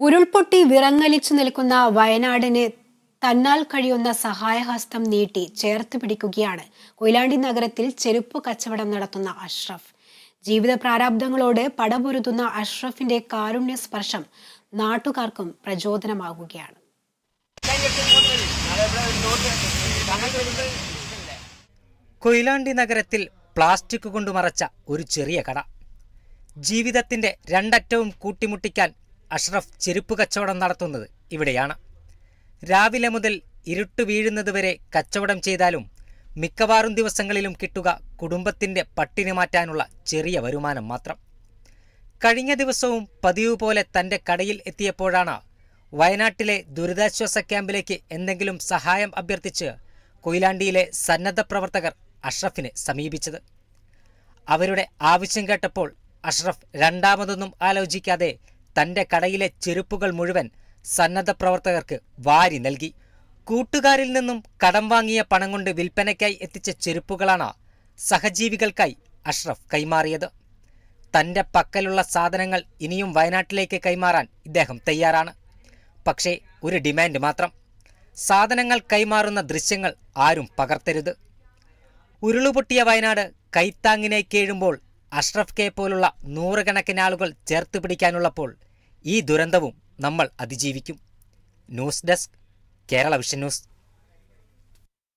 ഉരുൾപൊട്ടി വിറങ്ങലിച്ചു നിൽക്കുന്ന വയനാടിന് തന്നാൽ കഴിയുന്ന സഹായഹസ്തം നീട്ടി ചേർത്ത് പിടിക്കുകയാണ്. കൊയിലാണ്ടി നഗരത്തിൽ ചെരുപ്പ് കച്ചവടം നടത്തുന്ന അഷ്റഫ്. ജീവിത പ്രാരാബ്ദങ്ങളോട് പടപൊരുതുന്ന അഷ്റഫിന്റെ കാരുണ്യ സ്പർശം നാട്ടുകാർക്കും പ്രചോദനമാകുകയാണ്. കൊയിലാണ്ടി നഗരത്തിൽ പ്ലാസ്റ്റിക് കൊണ്ട് മറച്ച ഒരു ചെറിയ കട. ജീവിതത്തിന്റെ രണ്ടറ്റവും കൂട്ടിമുട്ടിക്കാൻ അഷ്റഫ് ചെരുപ്പ് കച്ചവടം നടത്തുന്നത് ഇവിടെയാണ്. രാവിലെ മുതൽ ഇരുട്ട് വീഴുന്നത് വരെ കച്ചവടം ചെയ്താലും മിക്കവാറും ദിവസങ്ങളിലും കിട്ടുക കുടുംബത്തിന്റെ പട്ടിണി മാറ്റാനുള്ള ചെറിയ വരുമാനം മാത്രം. കഴിഞ്ഞ ദിവസവും പതിവ് പോലെ തന്റെ കടയിൽ എത്തിയപ്പോഴാണ് വയനാട്ടിലെ ദുരിതാശ്വാസ ക്യാമ്പിലേക്ക് എന്തെങ്കിലും സഹായം അഭ്യർത്ഥിച്ച് കൊയിലാണ്ടിയിലെ സന്നദ്ധ പ്രവർത്തകർ അഷ്റഫിനെ സമീപിച്ചത്. അവരുടെ ആവശ്യം കേട്ടപ്പോൾ അഷ്റഫ് രണ്ടാമതൊന്നും ആലോചിക്കാതെ തന്റെ കടയിലെ ചെരുപ്പുകൾ മുഴുവൻ സന്നദ്ധ പ്രവർത്തകർക്ക് വാരി നൽകി. കൂട്ടുകാരിൽ നിന്നും കടം വാങ്ങിയ പണം കൊണ്ട് വിൽപ്പനയ്ക്കായി എത്തിച്ച ചെരുപ്പുകളാണ് സഹജീവികൾക്കായി അഷ്റഫ് കൈമാറിയത്. തന്റെ പക്കലുള്ള സാധനങ്ങൾ ഇനിയും വയനാട്ടിലേക്ക് കൈമാറാൻ ഇദ്ദേഹം തയ്യാറാണ്. പക്ഷേ ഒരു ഡിമാൻഡ് മാത്രം. സാധനങ്ങൾ കൈമാറുന്ന ദൃശ്യങ്ങൾ ആരും പകർത്തരുത്. ഉരുളുപൊട്ടിയ വയനാട് കൈത്താങ്ങിനെ കേഴുമ്പോൾ അഷ്റഫ് കെ പോലുള്ള നൂറുകണക്കിന് ആളുകൾ ചേർത്ത് പിടിക്കാനുള്ളപ്പോൾ ഈ ദുരന്തവും നമ്മൾ അതിജീവിക്കും. News desk Kerala vision news.